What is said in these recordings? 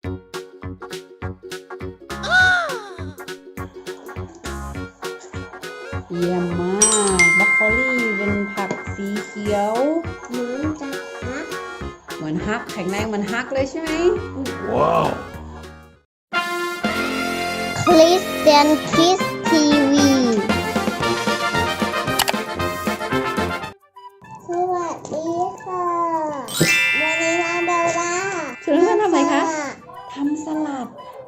เยี่ยมมากบรอกโคลีเป็นผักสีเขียวเหมือนจะฮักเหมือนฮักแข็งแรงเหมือนฮักเลยใช่ไหม Wow. คริสเตี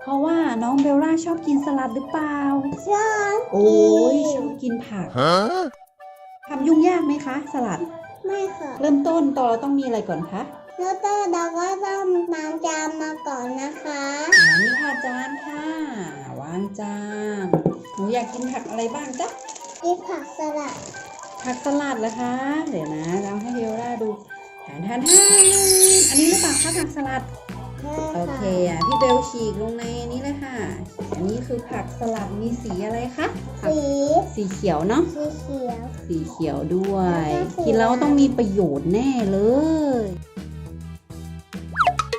เพราะว่าน้องเบลล่าชอบกินสลัดหรือเปล่า ชอบโอ้ยชกิอนบกินผัก Huh? ทำยุ่งยากไหมคะ สลัด ไม่ค่ะเริ่มต้นตอนเราต้องมีอะไรก่อนคะแล้วก็เราก็ต้องตามจานมาก่อนนะคะ อ่านี่ค่ะจานค่ะ วางจานหนูอยากกินผักอะไรบ้างจ๊ะ นี่ผักสลัดผักสลัดเหรอคะ เดี๋ยวนะเราให้เบลล่าดูทานทานทานอันนี้หรือเปล่าคะผักสลัด โอเคอะพี่เบลฉีกลงในนี้เลยค่ะ อันนี้คือผักสลัดมีสีอะไรคะผักสีสีเขียวเนาะสีเขียวสีเขียวด้วยแล้วก็สีกินแล้วต้องมีประโยชน์แน่เลย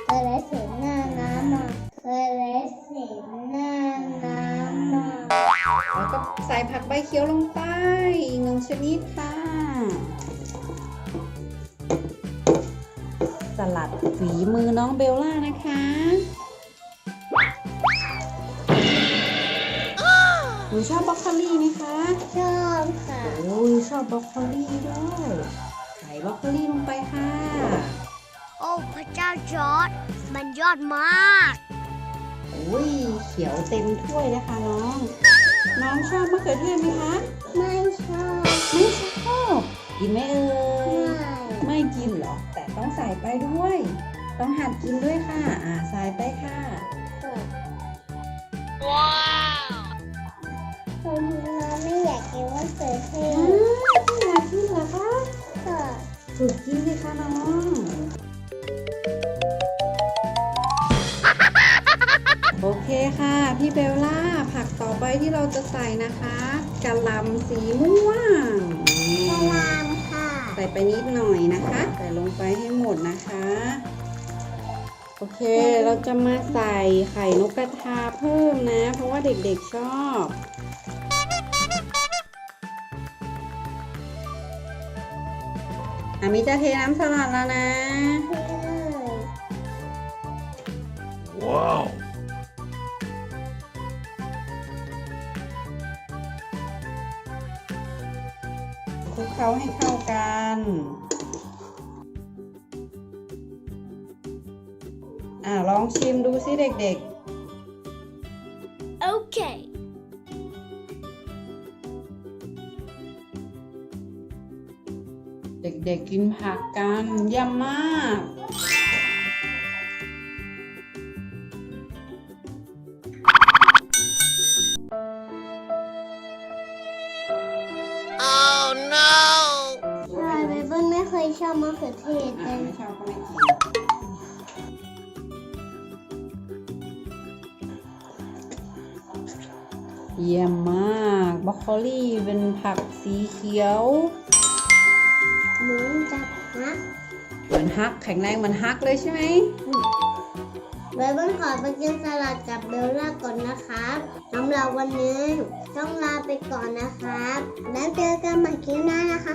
เคยเลยสีหน้าน้ำมาเคยเลยสีหน้าน้ำมาแล้วก็ใส่ผักใบเขียวลงไปอีกหนึ่งชนิดค่ะ สลัดฝีมือน้องเบลล่านะคะ หนูชอบบรอกโคลีไหมคะ ชอบค่ะ โอ้ยชอบบรอกโคลีด้วยใส่บรอกโคลีลงไปค่ะ โอ้พระเจ้าจอร์ดมันยอดมากโอ้ยเขียวเต็มถ้วยนะคะน้อง น้องชอบมะเขือเทศไหมคะ ไม่ชอบ ไม่ชอบ กินไหมเอ่ไม่ยไม่ กินเหรอแต่ต้องใส่ไปด้วย ต้องหัดกินด้วยค่ะ อ่าใส่ไปค่ะผมน้องไม่อยากกินมะเขือเทอืศมอยากกินเหรอคะค่ะฝึกกินเลยค่ะน้องโอเคค่ะ พี่เบลล่า ผักต่อไปที่เราจะใส่นะคะกะหล่ำสีม่วง ไปนิดหน่อยนะคะ ใส่ลงไปให้หมดนะคะ โอเค เราจะมาใส่ไข่นกกระทาเพิ่มนะ เพราะว่าเด็กๆชอบอามิจะเทน้ำสลัดแล้วนะ Wow. คลุกเคล้าให้เข้ากัน อ่าลองชิมดูสิเด็กโอเคๆเด็กๆกินผักกันเยี่ยมมาก ชอบมะเขือเทศอะเลยไม่ชอบก็ไม่กินเยี่ยมมากบรอกโคลีเป็นผักสีเขียว เหมือนจะฮักเหมือนฮักแข็งแรงเหมือนฮักเลยใช่ไหมเบเบิ้ลขอไปกินสลัดกับเบลล่าก่อนนะครับสำหรับวันนี้ต้องลาไปก่อนนะครับ แล้วเจอกันใหม่คลิปหน้านะคะ